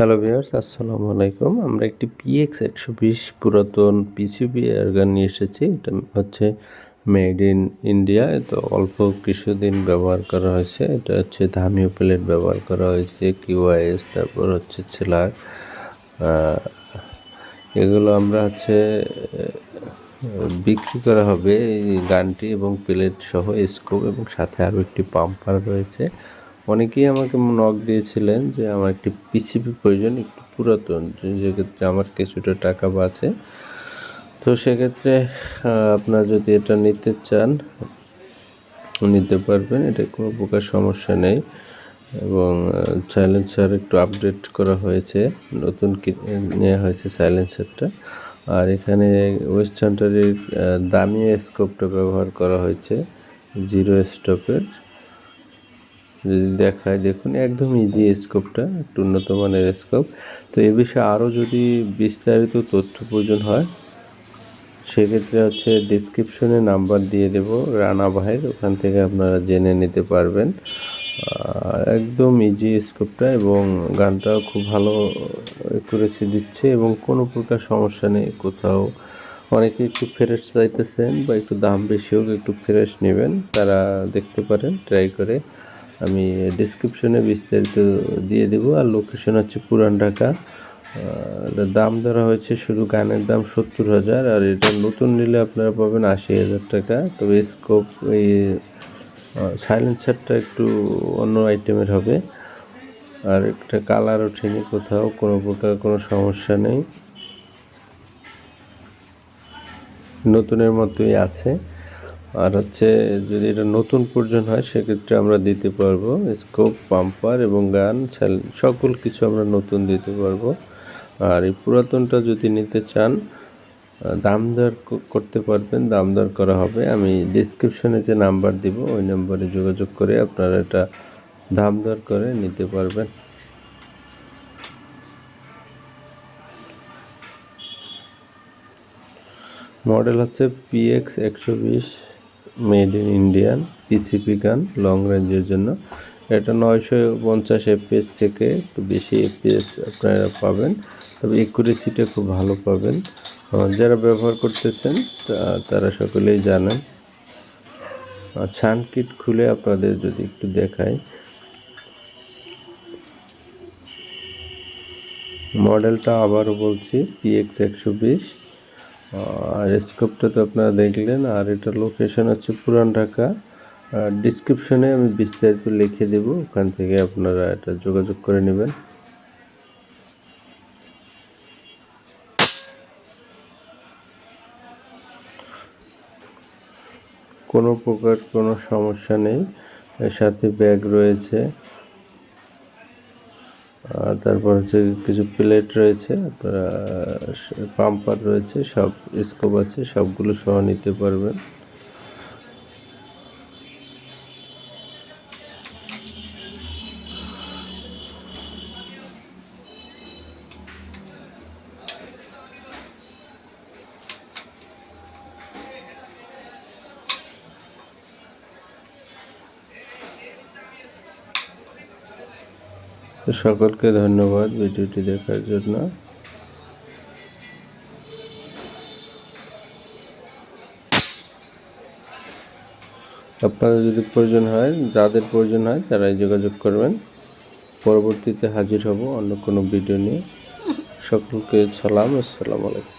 Hello viewers আসসালামু আলাইকুম। আমরা একটি পিএক্স একশো বিশ পুরাতন পিসিবি এয়ারগান নিয়ে এসেছি। এটা হচ্ছে মেড ইন ইন্ডিয়া তো অল্প কিছুদিন ব্যবহার করা হয়েছে। এটা হচ্ছে ধামীয় প্লেট ব্যবহার করা হয়েছে কিউআইএস তারপর হচ্ছে ছেলার। এগুলো আমরা হচ্ছে বিক্রি করা হবে এই গানটি এবং প্লেট সহ, স্কোপ এবং সাথে আরও একটি পাম্পার রয়েছে। অনেকেই আমাকে নক দিয়েছিলেন যে আমার একটি পিসিবি প্রয়োজন, একটু পুরাতন যেক্ষেত্রে আমার কিছুটা টাকা বাঁচে। তো সেক্ষেত্রে আপনার যদি এটা নিতে চান, নিতে পারবেন, এটা কোনো প্রকার সমস্যা নেই। এবং সাইলেন্সার একটু আপডেট করা হয়েছে, নতুন নেওয়া হয়েছে সাইলেন্সারটা আর এখানে ওয়েস্টার্নটারের দামি স্কোপটা ব্যবহার করা হয়েছে জিরো স্টপের দেখায়, দেখুন, একদম ইজি স্কোপটা একটু উন্নত মানের স্কোপ তো এ বিষয়ে আরও যদি বিস্তারিত তথ্য প্রয়োজন হয়, সেক্ষেত্রে হচ্ছে ডিসক্রিপশনে নাম্বার দিয়ে দেব, রানা ভাইয়ের, ওখান থেকে আপনারা জেনে নিতে পারবেন। একদম ইজি স্কোপটা এবং গানটাও খুব ভালো করেছে দিচ্ছে এবং কোনো প্রকার সমস্যা নেই, কোথাও অনেকে একটু ফ্রেশ চাইতেছেন বা একটু দাম বেশি হোক একটু ফ্রেশ নেবেন, তারা দেখতে পারেন ট্রাই করে। আমি ডিসক্রিপশনে বিস্তারিত দিয়ে দেব। আর লোকেশন হচ্ছে পুরান ঢাকা। দাম ধরা হয়েছে শুধু গানের দাম সত্তর হাজার, আর এটা নতুন নিলে আপনারা পাবেন আশি হাজার টাকা। তবে স্কোপ এই সাইলেন্সারটা একটু অন্য আইটেমের হবে। আর একটা কালার ওঠেনি কোথাও, কোনো প্রকার কোনো সমস্যা নেই। নতুনের মতোই আছে। আর হচ্ছে যদি এটা নতুন প্রয়োজন হয়, সেক্ষেত্রে আমরা দিতে পারব স্কোপ পাম্পার এবং গান সকল কিছু আমরা নতুন দিতে পারব। আর এই পুরাতনটা যদি নিতে চান দাম দর করতে পারবেন দাম দর করা হবে। আমি ডিসক্রিপশনে যে নাম্বার দিব, ওই নাম্বারে যোগাযোগ করে আপনারা এটা দাম দর করে নিতে পারবেন। মডেল হচ্ছে পিএক্স একশো বিশ। Made in Indian PCP gun, long রেঞ্জের জন্য। এটা নয়শো পঞ্চাশ এফপিএস থেকে একটু বেশি এফপিএস আপনারা পাবেন। তবে একুরেসিটা খুব ভালো পাবেন। যারা ব্যবহার করতেছেন তারা সকলেই জানেন। ছান কিট খুলে আপনাদের যদি একটু দেখায় মডেলটা আবারও বলছি পিএক্স একশো বিশ। আর স্কোপটা তো আপনারা দেখলেন, আর এটা লোকেশন হচ্ছে পুরান ঢাকা। ডিসক্রিপশনে আমি বিস্তারিত লিখে দেব, ওখান থেকে আপনারা এটা যোগাযোগ করে নেবেন। কোনো প্রকার কোনো সমস্যা নেই, এর সাথে ব্যাগ রয়েছে। তারপর হচ্ছে কিছু প্লেট রয়েছে আপনারা পাম্পার রয়েছে, সব স্কোপ আছে, সবগুলো সহ নিতে পারবেন। তো সকলকে ধন্যবাদ ভিডিওটি দেখার জন্য। আপনাদের যদি প্রয়োজন হয়, যাদের প্রয়োজন হয়, তারাই যোগাযোগ করবেন। পরবর্তীতে হাজির হব অন্য কোনো ভিডিও নিয়ে। সকলকে সালাম, আসসালামু আলাইকুম।